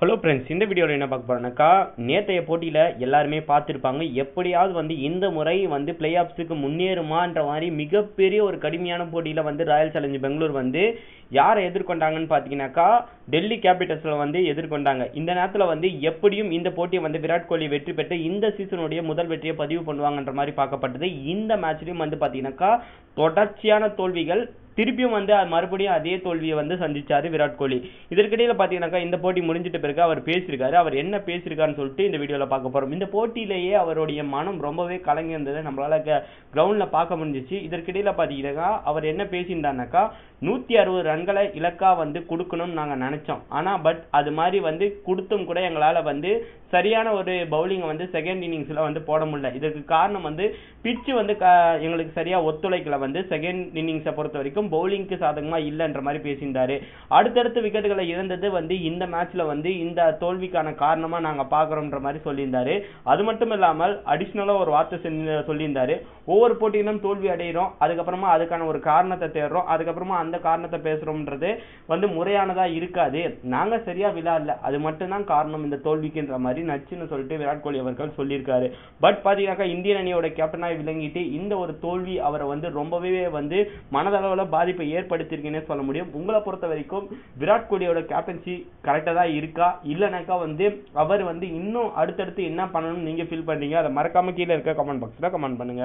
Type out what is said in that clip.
Hello friends இந்த வீடியோவில் என்ன பார்க்க போறோம்னாக்கா நேற்றைய போட்டியில் எல்லாருமே பார்த்துருப்பாங்க. எப்படியாவது வந்து இந்த முறை வந்து பிளே ஆஃப்ஸுக்கு முன்னேறுமான்ற மாதிரி மிகப்பெரிய ஒரு கடுமையான போட்டியில் வந்து ராயல் சேலஞ்சு பெங்களூர் வந்து யாரை எதிர்கொண்டாங்கன்னு பார்த்தீங்கன்னாக்கா டெல்லி கேபிட்டல்ஸில் வந்து எதிர்கொண்டாங்க. இந்த நேரத்தில் வந்து எப்படியும் இந்த போட்டியை வந்து விராட் கோலி வெற்றி பெற்று இந்த சீசனுடைய முதல் வெற்றியை பதிவு பண்ணுவாங்கன்ற மாதிரி பார்க்கப்பட்டது. இந்த மேட்ச்லையும் வந்து பார்த்தீங்கன்னாக்கா தொடர்ச்சியான தோல்விகள் திருப்பியும் வந்து அது மறுபடியும் அதே தோல்வியை வந்து சந்திச்சாரு விராட் கோலி. இதற்கிடையில பாத்தீங்கன்னாக்கா இந்த போட்டி முடிஞ்சிட்ட பிறகு அவர் பேசியிருக்காரு. அவர் என்ன பேசியிருக்காருன்னு சொல்லிட்டு இந்த வீடியோல பார்க்க போறோம். இந்த போட்டியிலேயே அவருடைய மனம் ரொம்பவே கலங்கி இருந்தது நம்மளால கிரவுண்ட்ல பார்க்க முடிஞ்சிச்சு. இதற்கிடையில பாத்தீங்கன்னாக்கா அவர் என்ன பேசியிருந்தாருனாக்கா நூத்தி அறுபது ரன்களை இலக்கா வந்து கொடுக்கணும்னு நாங்க நினைச்சோம். ஆனா பட் அது மாதிரி வந்து கொடுத்தும் கூட எங்களால வந்து சரியான ஒரு பவுலிங்கை வந்து செகண்ட் இன்னிங்ஸ்ல வந்து போட முடியல. இதற்கு காரணம் வந்து பிட்ச் வந்து எங்களுக்கு சரியா ஒத்துழைக்கல வந்து செகண்ட் இன்னிங்ஸை பொறுத்த வரைக்கும். பவுலிங்க்கு சாதகமா இல்லைன்ற மாதிரி பேசியிருந்தாரு. அடுத்தடுத்த விக்கெட்டுகளை இழந்தது வந்து இந்த மேட்ச்ல வந்து இந்த தோல்விக்கான காரணமா நாங்க பாக்குறோம்ன்ற மாதிரி சொல்லியிருந்தாரு. அது மட்டும் இல்லாமல் அடிஷ்னலா ஒரு வார்த்தை சொல்லியிருந்தாரு. ஒவ்வொரு போட்டியிலும் தோல்வி அடைகிறோம் அதுக்கப்புறமா அதுக்கான ஒரு காரணத்தை தேடுறோம் அதுக்கப்புறமா அந்த காரணத்தை பேசுறோம்ன்றது வந்து முறையானதா இருக்காது. நாங்க சரியா விளையாடல அது மட்டும்தான் காரணம் இந்த தோல்விக்குன்ற மாதிரி நச்சுன்னு சொல்லிட்டு விராட் கோலி அவர்கள் சொல்லியிருக்காரு. பட் பாத்தீங்கன்னாக்கா இந்தியன் அணியோட கேப்டனாக விளங்கிட்டு இந்த ஒரு தோல்வி அவரை வந்து ரொம்பவே வந்து மனதளவுல பாதிப்பை ஏற்படுத்தியிருக்குன்னே சொல்ல முடியும். உங்களை பொறுத்த வரைக்கும் விராட் கோலியோட கேப்டன்சி கரெக்டாக தான் இருக்கா? இல்லைனாக்கா வந்து அவர் வந்து இன்னும் அடுத்தடுத்து என்ன பண்ணணும்னு நீங்க ஃபீல் பண்ணுறீங்க அதை மறக்காம கீழே இருக்க கமெண்ட் பாக்ஸில் கமெண்ட் பண்ணுங்க.